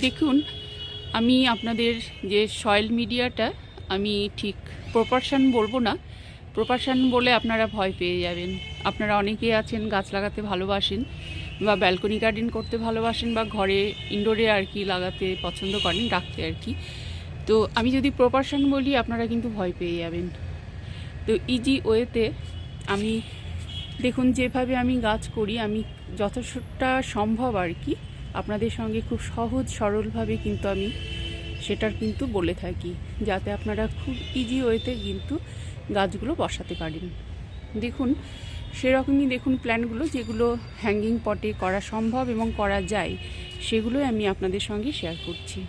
দেখুন, আমি আপনাদের যে সয়েল মিডিয়াটা আমি ঠিক প্রপারশান বলব না। প্রপারশান বলে আপনারা ভয় পেয়ে যাবেন। আপনারা অনেকেই আছেন, গাছ লাগাতে ভালোবাসেন বা ব্যালকনি গার্ডেন করতে ভালোবাসেন বা ঘরে ইনডোরে আর কি লাগাতে পছন্দ করেন, রাখতে আর কি। তো আমি যদি প্রপারশান বলি, আপনারা কিন্তু ভয় পেয়ে যাবেন। তো ইজি ওয়েতে আমি, দেখুন, যেভাবে আমি গাছ করি, আমি যথেষ্টটা সম্ভব আর কি। আপনাদের সঙ্গে খুব সহজ, সরলভাবে কিন্তু আমি সেটার কিন্তু বলে থাকি, যাতে আপনারা খুব ইজি ওয়েতে কিন্তু গাছগুলো বসাতে পারেন। দেখুন, সেরকমই দেখুন প্ল্যানগুলো যেগুলো হ্যাঙ্গিং পটে করা সম্ভব এবং করা যায়, সেগুলোই আমি আপনাদের সঙ্গে শেয়ার করছি।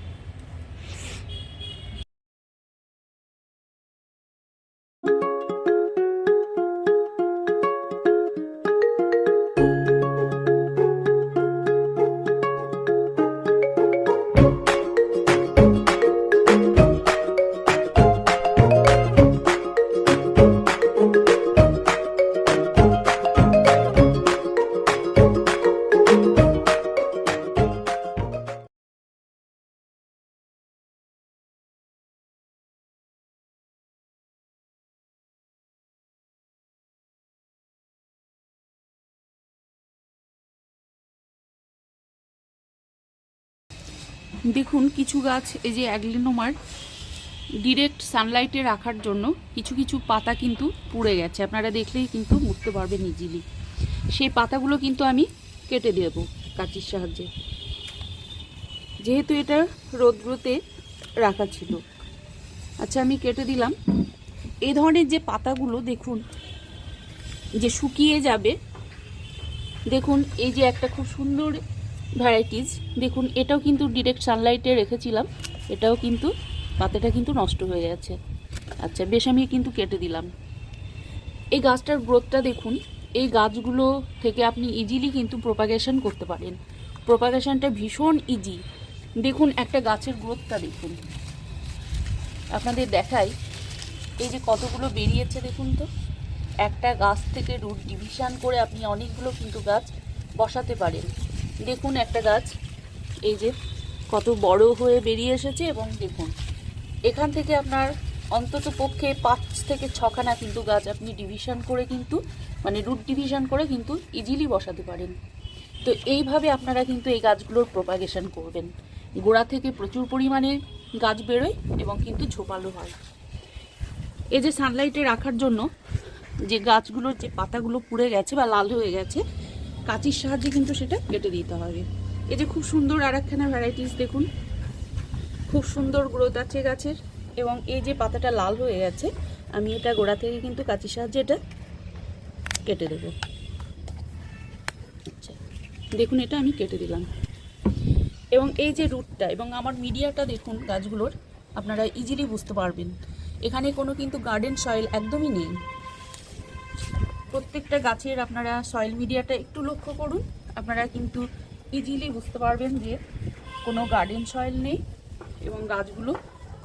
দেখুন, কিছু গাছ, এই যে অ্যাগলিনোমার ডিরেক্ট সানলাইটে রাখার জন্য কিছু কিছু পাতা কিন্তু পুড়ে গেছে। আপনারা দেখলেই কিন্তু বুঝতে পারবেন ইজিলি সেই পাতাগুলো কিন্তু আমি কেটে দেব কাঁচির সাহায্যে। যেহেতু এটা রৌদ্রতে রাখা ছিল। আচ্ছা আমি কেটে দিলাম। এই ধরনের যে পাতাগুলো, দেখুন, যে শুকিয়ে যাবে, দেখুন, এই যে একটা খুব সুন্দর ভ্যারাইটিস দেখুন, এটাও কিন্তু ডিরেক্ট সানলাইটে রেখেছিলাম। এটাও কিন্তু পাতাটা কিন্তু নষ্ট হয়ে গেছে। আচ্ছা বেশ আমি কিন্তু কেটে দিলাম। এই গাছটার গ্রোথটা দেখুন, এই গাছগুলো থেকে আপনি ইজিলি কিন্তু প্রোপাগেশন করতে পারেন। প্রোপাগেশনটা ভীষণ ইজি দেখুন, একটা গাছের গ্রোথটা দেখুন। আপনাদের দেখাই, এই যে কতগুলো বেরিয়েছে দেখুন তো। একটা গাছ থেকে রুট ডিভিশন করে আপনি অনেকগুলো কিন্তু গাছ বসাতে পারেন। দেখুন একটা গাছ। এই যে কত বড় হয়ে বেরিয়ে এসেছে এবং দেখুন, এখান থেকে আপনার অন্তত পক্ষে পাঁচ থেকে ছখানা কিন্তু গাছ আপনি ডিভিশন করে কিন্তু মানে রুট ডিভিশন করে কিন্তু ইজিলি বসাতে পারেন। তো এইভাবে আপনারা কিন্তু এই গাছগুলোর প্রপাগেশন করবেন। গোড়া থেকে প্রচুর পরিমাণে গাছ বেরোয় এবং কিন্তু ঝোপালো হয়। এই যে সানলাইটে রাখার জন্য যে গাছগুলোর যে পাতাগুলো পুড়ে গেছে বা লাল হয়ে গেছে কাঁচির সাহায্যে কিন্তু সেটা কেটে দিতে হবে। এই যে খুব সুন্দর আর একখানা ভ্যারাইটিস দেখুন। খুব সুন্দর গ্রোথ আছে গাছের এবং এই যে পাতাটা লাল হয়ে গেছে, আমি এটা গোড়া থেকে কিন্তু কাঁচির সাহায্যে এটা কেটে দেবো। আচ্ছা দেখুন এটা আমি কেটে দিলাম। এবং এই যে রুটটা এবং আমার মিডিয়াটা দেখুন গাছগুলোর, আপনারা ইজিলি বুঝতে পারবেন। এখানে কোনো কিন্তু গার্ডেন সয়েল একদমই নেই। প্রত্যেকটা গাছের আপনারা সয়েল মিডিয়াটা একটু লক্ষ্য করুন। আপনারা কিন্তু ইজিলি বুঝতে পারবেন যে কোনো গার্ডেন সয়েল নেই এবং গাছগুলো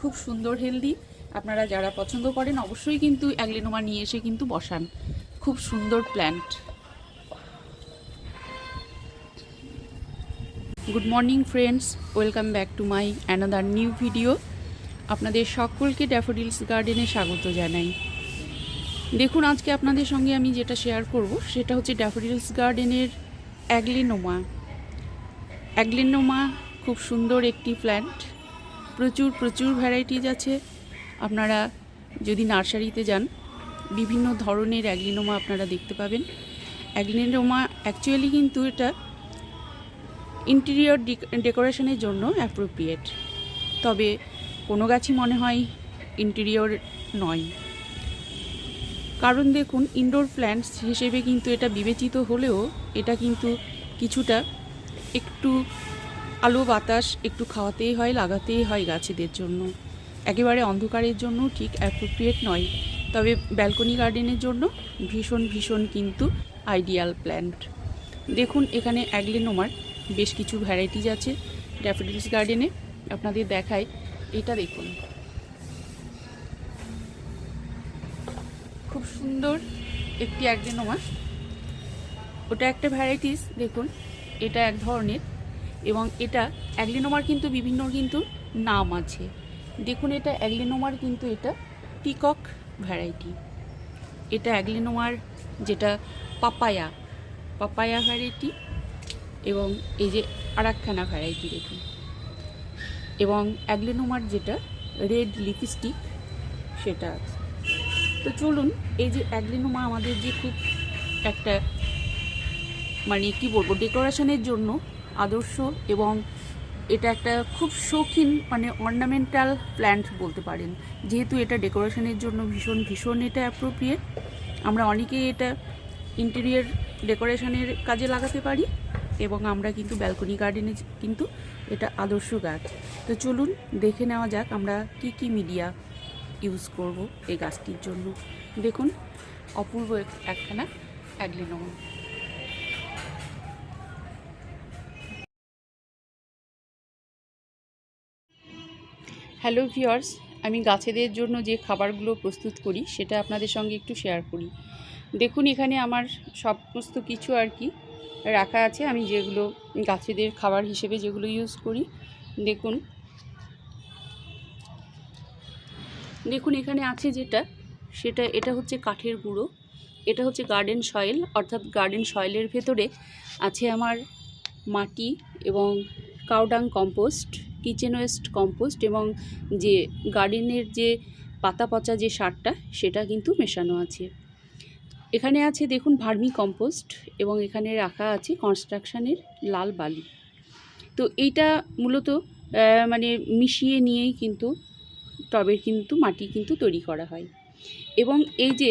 খুব সুন্দর হেলদি আপনারা যারা পছন্দ করেন অবশ্যই কিন্তু অ্যাগলিনোমা নিয়ে এসে কিন্তু বসান। খুব সুন্দর plant good morning friends welcome back to my another new video আপনাদের সকলকে ড্যাফোডিলস গার্ডেনে স্বাগত জানাই। দেখুন, আজকে আপনাদের সঙ্গে আমি যেটা শেয়ার করব, সেটা হচ্ছে ড্যাফোডিলস গার্ডেনের অ্যাগলিনোমা অ্যাগলিনোমা খুব সুন্দর একটি প্ল্যান্ট প্রচুর প্রচুর ভ্যারাইটিজ আছে। আপনারা যদি নার্সারিতে যান, বিভিন্ন ধরনের অ্যাগলিনোমা আপনারা দেখতে পাবেন। অ্যাগলিনোমা অ্যাকচুয়ালি কিন্তু এটা ইন্টেরিয়র ডেকোরেশনের জন্য অ্যাপ্রোপ্রিয়েট তবে কোনো গাছই মনে হয় ইন্টেরিয়র নয়। কারণ দেখুন ইনডোর প্ল্যান্টস হিসেবে কিন্তু এটা বিবেচিত হলেও এটা কিন্তু কিছুটা একটু আলো বাতাস একটু খাওয়াতেই হয়, লাগাতেই হয় গাছেদের জন্য। একেবারে অন্ধকারের জন্য ঠিক অ্যাপ্রোপ্রিয়েট নয়। তবে ব্যালকনি গার্ডেনের জন্য ভীষণ ভীষণ কিন্তু আইডিয়াল প্ল্যান্ট দেখুন, এখানে অ্যাগলেনোমার বেশ কিছু ভ্যারাইটিজ আছে। ড্যাফোডিলস গার্ডেনে আপনাদের দেখায়। এটা দেখুন। খুব সুন্দর একটি অ্যাগলেনোমা ওটা একটা ভ্যারাইটিস, দেখুন, এটা এক ধরনের এবং এটা অ্যাগলিনোমার কিন্তু বিভিন্ন কিন্তু নাম আছে। দেখুন, এটা অ্যাগলিনোমার কিন্তু এটা পিকক ভ্যারাইটি। এটা অ্যাগলিনোমার যেটা পাপায়া পাপায়া ভ্যারাইটি এবং এই যে আরাকখানা ভ্যারাইটি, দেখুন। এবং অ্যাগলিনোমার যেটা রেড লিপস্টিক, সেটা আছে। তো চলুন, এই যে অ্যাগলিনোমা আমাদের যে খুব একটা মানে কি বলব, ডেকোরেশনের জন্য আদর্শ এবং এটা একটা খুব শৌখিন মানে অর্নামেন্টাল প্ল্যান্ট বলতে পারেন। যেহেতু এটা ডেকোরেশনের জন্য ভীষণ ভীষণ এটা অ্যাপ্রোপ্রিয়েট আমরা অনেকেই এটা ইন্টেরিয়ার ডেকোরেশনের কাজে লাগাতে পারি এবং আমরা কিন্তু ব্যালকনি গার্ডেনে কিন্তু এটা আদর্শ গাছ। তো চলুন, দেখে নেওয়া যাক আমরা কি কি মিডিয়া ইউজ করব এই গাছটির জন্য। দেখুন, অপূর্ব এক- একখানা অ্যাগলিনোমা হ্যালো ভিওয়ার্স আমি গাছেদের জন্য যে খাবারগুলো প্রস্তুত করি, সেটা আপনাদের সঙ্গে একটু শেয়ার করি। দেখুন, এখানে আমার সমস্ত কিছু আর কি রাখা আছে। আমি যেগুলো গাছেদের খাবার হিসেবে যেগুলো ইউজ করি, দেখুন। দেখুন, এখানে আছে যেটা, সেটা, এটা হচ্ছে কাঠের গুঁড়ো। এটা হচ্ছে গার্ডেন সয়েল অর্থাৎ গার্ডেন সয়েলের ভেতরে আছে আমার মাটি এবং cow dung compost kitchen waste compost এবং যে গার্ডেনের যে পাতা পচা যে সারটা, সেটা কিন্তু মেশানো আছে। এখানে আছে দেখুন ভার্মি কম্পোস্ট এবং এখানে রাখা আছে কনস্ট্রাকশানের লাল বালি। তো এইটা মূলত মানে মিশিয়ে নিয়েই কিন্তু টবের কিন্তু মাটি কিন্তু তৈরি করা হয়। এবং এই যে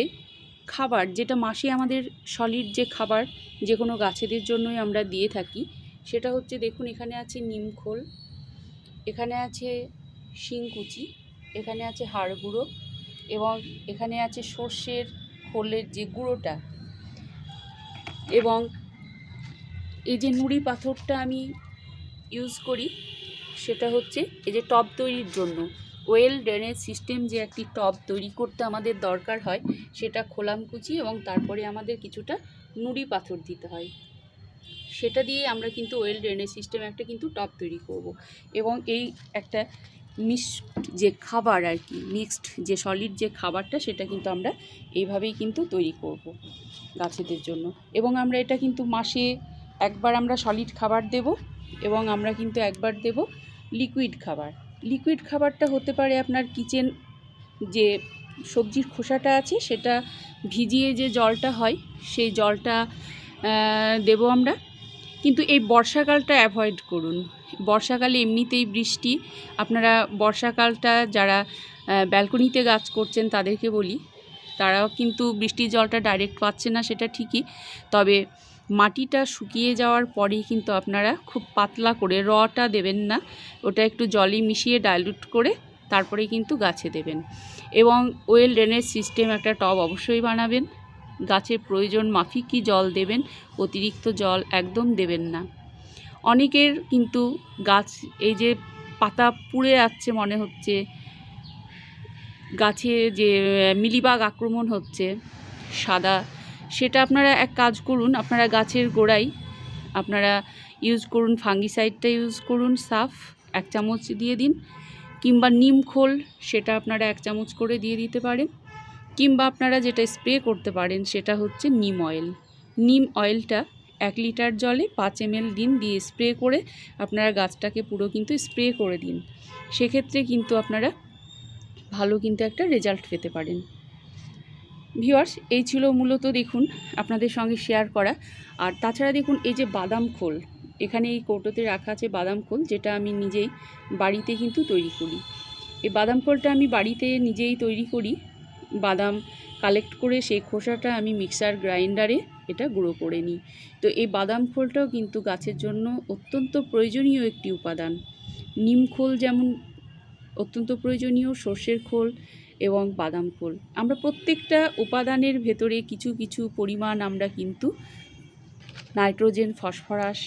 খাবার, যেটা মাসে আমাদের সলিড যে খাবার যে কোনো গাছেদের জন্যই আমরা দিয়ে থাকি, সেটা হচ্ছে দেখুন এখানে আছে নিমখোল এখানে আছে শিংকুচি এখানে আছে হাড় গুঁড়ো এবং এখানে আছে সর্ষের খোলের যে গুঁড়োটা এবং এই যে নুড়ি পাথরটা আমি ইউজ করি, সেটা হচ্ছে এই যে টব তৈরির জন্য। ওয়েল ড্রেনেজ সিস্টেম যে একটি টব তৈরি করতে আমাদের দরকার হয়, সেটা খোলামকুচি এবং তারপরে আমাদের কিছুটা নুড়ি পাথর দিতে হয়। সেটা দিয়ে আমরা কিন্তু ওয়েল ড্রেনেজ সিস্টেম একটা কিন্তু টব তৈরি করব এবং এই একটা মিক্সড যে খাবার আর কি, মিক্সড যে সলিড যে খাবারটা, সেটা কিন্তু আমরা এইভাবেই কিন্তু তৈরি করব গাছেদের জন্য। এবং আমরা এটা কিন্তু মাসে একবার আমরা সলিড খাবার দেব এবং আমরা কিন্তু একবার দেব লিকুইড খাবার। লিকুইড খাবারটা হতে পারে আপনার কিচেন যে সবজির খোসাটা আছে, সেটা ভিজিয়ে যে জলটা হয়, সেই জলটা দেবো আমরা। কিন্তু এই বর্ষাকালটা অ্যাভয়েড করুন। বর্ষাকালে এমনিতেই বৃষ্টি। আপনারা বর্ষাকালটা যারা ব্যালকনিতে গাছ করছেন তাদেরকে বলি, তারাও কিন্তু বৃষ্টির জলটা ডাইরেক্ট পাচ্ছে না, সেটা ঠিকই। তবে মাটিটা শুকিয়ে যাওয়ার পরেই কিন্তু আপনারা খুব পাতলা করে রটা দেবেন না। ওটা একটু জলে মিশিয়ে ডাইলুট করে তারপরে কিন্তু গাছে দেবেন। এবং ওয়েল ড্রেনেজ সিস্টেম একটা টব অবশ্যই বানাবেন। গাছের প্রয়োজন মাফিকই জল দেবেন, অতিরিক্ত জল একদম দেবেন না। অনেকের কিন্তু গাছ, এই যে পাতা পুড়ে যাচ্ছে মনে হচ্ছে, গাছে যে মিলিবাগ আক্রমণ হচ্ছে, সাদা সেটা আপনারা এক কাজ করুন, আপনারা গাছের গোড়ায় আপনারা ইউজ করুন ফাঙ্গিসাইডটা ইউজ করুন, সাফ এক চামচ দিয়ে দিন, কিংবা নিম খোল সেটা আপনারা এক চামচ করে দিয়ে দিতে পারেন, কিংবা আপনারা যেটা স্প্রে করতে পারেন সেটা হচ্ছে নিম অয়েল নিম অয়েলটা এক লিটার জলে পাঁচ এমএল দিন দিয়ে স্প্রে করে আপনারা গাছটাকে পুরো কিন্তু স্প্রে করে দিন। সেক্ষেত্রে কিন্তু আপনারা ভালো কিন্তু একটা রেজাল্ট পেতে পারেন। ভিউয়ার্স এই ছিল মূলত দেখুন আপনাদের সঙ্গে শেয়ার করা। আর তাছাড়া দেখুন এই যে বাদাম খোল, এখানে এই কৌটোতে রাখা আছে বাদাম খোল, যেটা আমি নিজেই বাড়িতে কিন্তু তৈরি করি। এই বাদাম খোলটা আমি বাড়িতে নিজেই তৈরি করি। বাদাম কালেক্ট করে সেই খোসাটা আমি মিক্সার গ্রাইন্ডারে এটা গুঁড়ো করে নিই। তো এই বাদাম খোলটাও কিন্তু গাছের জন্য অত্যন্ত প্রয়োজনীয় একটি উপাদান। নিম খোল যেমন অত্যন্ত প্রয়োজনীয়, সর্ষের খোল এবং বাদাম খোল আমরা প্রত্যেকটা উপাদানের ভেতরে কিছু কিছু পরিমাণ আমরা কিন্তু নাইট্রোজেন, ফসফরাস,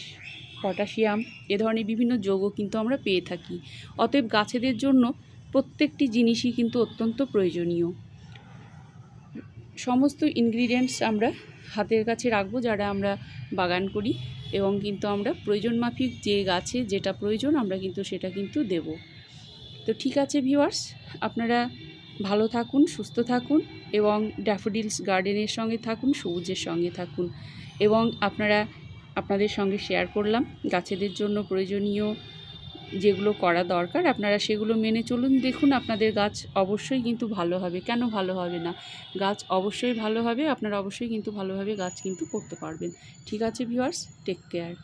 পটাশিয়াম এ ধরনের বিভিন্ন যৌগ কিন্তু আমরা পেয়ে থাকি। অতএব গাছেদের জন্য প্রত্যেকটি জিনিসই কিন্তু অত্যন্ত প্রয়োজনীয়। সমস্ত ইনগ্রিডিয়েন্টস আমরা হাতের কাছে রাখব, যারা আমরা বাগান করি এবং কিন্তু আমরা প্রয়োজন মাফিক যে গাছে যেটা প্রয়োজন আমরা কিন্তু সেটা কিন্তু দেব। তো ঠিক আছে ভিউয়ার্স আপনারা ভালো থাকুন, সুস্থ থাকুন এবং ড্যাফোডিলস গার্ডেনের সঙ্গে থাকুন, সবুজের সঙ্গে থাকুন এবং আপনারা আপনাদের সঙ্গে শেয়ার করলাম। গাছেদের জন্য প্রয়োজনীয় যেগুলো করা দরকার, আপনারা সেগুলো মেনে চলুন। দেখুন আপনাদের গাছ অবশ্যই কিন্তু ভালো হবে। কেন ভালো হবে না? গাছ অবশ্যই ভালো হবে, আপনারা অবশ্যই কিন্তু ভালোভাবে গাছ কিন্তু করতে পারবেন। ঠিক আছে ভিউয়ার্স টেক কেয়ার